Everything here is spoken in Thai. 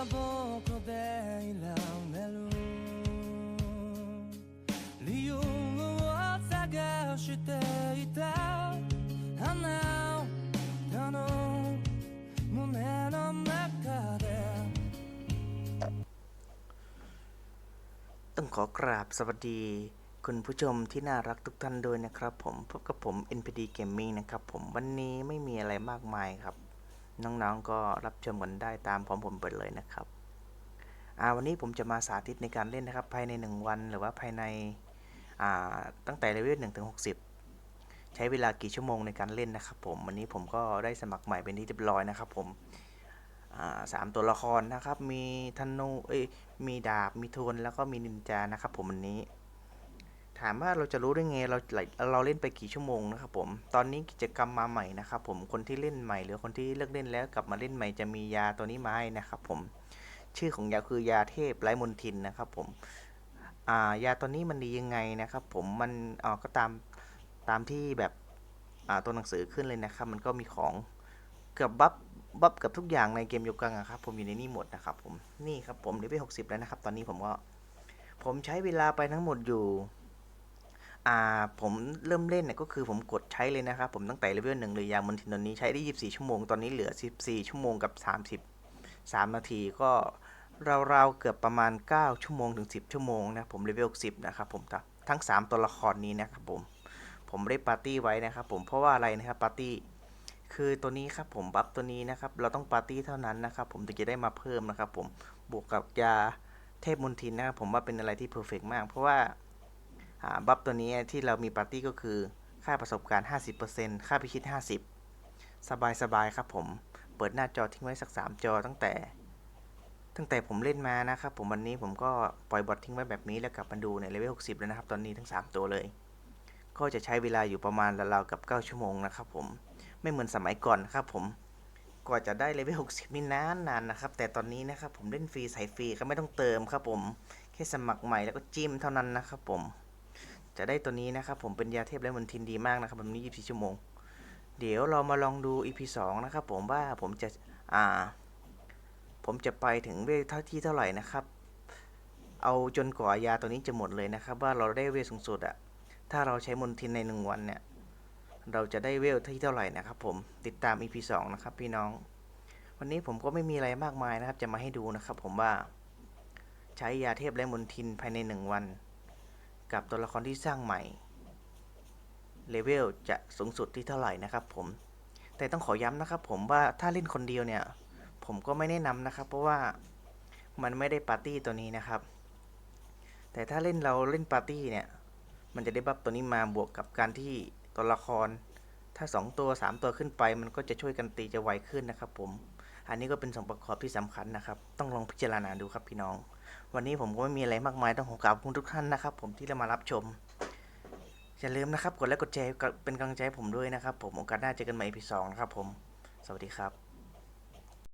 どこでいられる理由を探していたあなたの胸の中で ต้องขอกราบสวัสดี คุณผู้ชมที่น่ารักทุกท่านด้วยนะครับผมพบกับผม NPD Gaming นะครับผมวันนี้ไม่มีอะไรมากมายครับ น้องๆก็รับชมกันได้ตามพร้อมผมเปิดเลยนะครับอ่าวันนี้ผมจะมาสาธิตในการเล่นนะครับ ภายใน 1 วันหรือว่าภายในอ่าตั้งแต่เลเวล1ถึง60 ใช้เวลากี่ชั่วโมงในการเล่นนะครับ ผมวันนี้ผมก็ได้สมัครใหม่เป็นที่เรียบร้อยนะครับ ผมอ่าสามตัวละครนะครับ มีธนูเอ้ยมีดาบมีทวนแล้วก็มีนินจานะครับ ผมวันนี้ ถามว่าเราจะรู้ได้ไงเราเราเล่นไปกี่ชั่วโมงนะครับผมตอนนี้กิจกรรมมาใหม่นะครับผมคนที่เล่นใหม่ หรือคนที่เลิกเล่นแล้วกลับมาเล่นใหม่จะมียาตัวนี้มาให้นะครับผมชื่อของยาคือยาเทพไร้มนทินนะครับผมายาตัวนี้มันดียังไงนะครับผมมันอ่าก็ตามตามที่แบบตัวหนังสือขึ้นเลยนะครับ มันก็มีของเกือบบัฟบัฟกับทุกอย่างในเกมโยกังอะครับผมอยู่ในนี่หมดนะครับผมนี่ครับผมเลเวลหกสิบแล้วนะครับ ตอนนี้ผมก็ผมใช้เวลาไปทั้งหมดอยู่ อ่าผมเริ่มเล่นเนี่ยก็คือผมกดใช้เลยนะครับ ผมตั้งแต่เลเวลหนึ่งเลยยางมันทินตอนนี้ใช้ได้ยี่สิบสี่ชั่วโมง ตอนนี้เหลือสิบสี่ชั่วโมงกับสามสิบสามนาทีก็ราวๆเกือบประมาณเก้าชั่วโมงถึงสิบชั่วโมงนะผมเลเวลสิบนะครับผมทั้งสามตัวละครนี้นะครับผมผมได้ปาร์ตี้ไว้นะครับผมเพราะว่าอะไรนะครับปาร์ตี้คือตัวนี้ครับผมบัฟตัวนี้นะครับเราต้องปาร์ตี้เท่านั้นนะครับผมถึงจะได้มาเพิ่มนะครับผมบวกกับยาเทพมนทินนะครับผมว่าเป็นอะไรที่เพอร์เฟกมาก เพราะว่า บัฟตัวนี้ที่เรามีปาร์ตี้ก็คือ ค่าประสบการณ์ 50%ค่าพิชิต 50 สบายสบายครับผม เปิดหน้าจอทิ้งไว้สัก 3 จอตั้งแต่ ตั้งแต่ผมเล่นมานะครับผมวันนี้ผมก็ปล่อยบอททิ้งไว้แบบนี้แล้วกลับมาดูในเลเวล 60 แล้วนะครับ ตอนนี้ทั้ง 3 ตัวเลย ก็จะใช้เวลาอยู่ประมาณราวๆกับ 9 ชั่วโมงนะครับผม ไม่เหมือนสมัยก่อนครับผมกว่าจะได้เลเวล 60 นี่นานนานนะครับ แต่ตอนนี้นะครับผมเล่นฟรีใส่ฟรีก็ไม่ต้องเติมครับผม แค่สมัครใหม่แล้วก็จิ้มเท่านั้นนะครับผม จะได้ตัวนี้นะครับ ผมเป็นยาเทพและมนทินดีมากนะครับแบบนี้24ชั่วโมง เดี๋ยวเรามาลองดู EP 2นะครับผมว่าผมจะอ่า ผมจะไปถึงเวลเท่าที่เท่าไหร่นะครับ เอาจนกว่ายาตัวนี้จะหมดเลยนะครับ ว่าเราได้เวลสูงสุดอะถ้าเราใช้มนทินในหนึ่งวันเนี่ย เราจะได้เวลที่เท่าไหร่นะครับ ผมติดตาม EP 2นะครับพี่น้อง วันนี้ผมก็ไม่มีอะไรมากมายนะครับ จะมาให้ดูนะครับ ผมว่าใช้ยาเทพและมนทินภายใน1วัน กับตัวละครที่สร้างใหม่เลเวลจะสูงสุดที่เท่าไหร่นะครับผม แต่ต้องขอย้ำนะครับผมว่าถ้าเล่นคนเดียวเนี่ย ผมก็ไม่แนะนำนะครับ เพราะว่ามันไม่ได้ปาร์ตี้ตัวนี้นะครับ แต่ถ้าเล่นเราเล่นปาร์ตี้เนี่ย มันจะได้บัฟตัวนี้มาบวกกับการที่ตัวละคร ถ้า 2 ตัว 3 ตัวขึ้นไป มันก็จะช่วยกันตีจะไวขึ้นนะครับผม อันนี้ก็เป็นส่วนประกอบที่สำคัญนะครับ ต้องลองพิจารณาดูครับพี่น้อง วันนี้ผมก็ไม่มีอะไรมากมายต้องขอกราบคุณทุกท่านนะครับ ผมที่ได้มารับชม อย่าลืมนะครับ กดไลค์กดแชร์เป็นกำลังใจให้ผมด้วยนะครับ ผมโอกาสหน้าเจอกันใหม่พี่สองนะครับผม สวัสดีครับ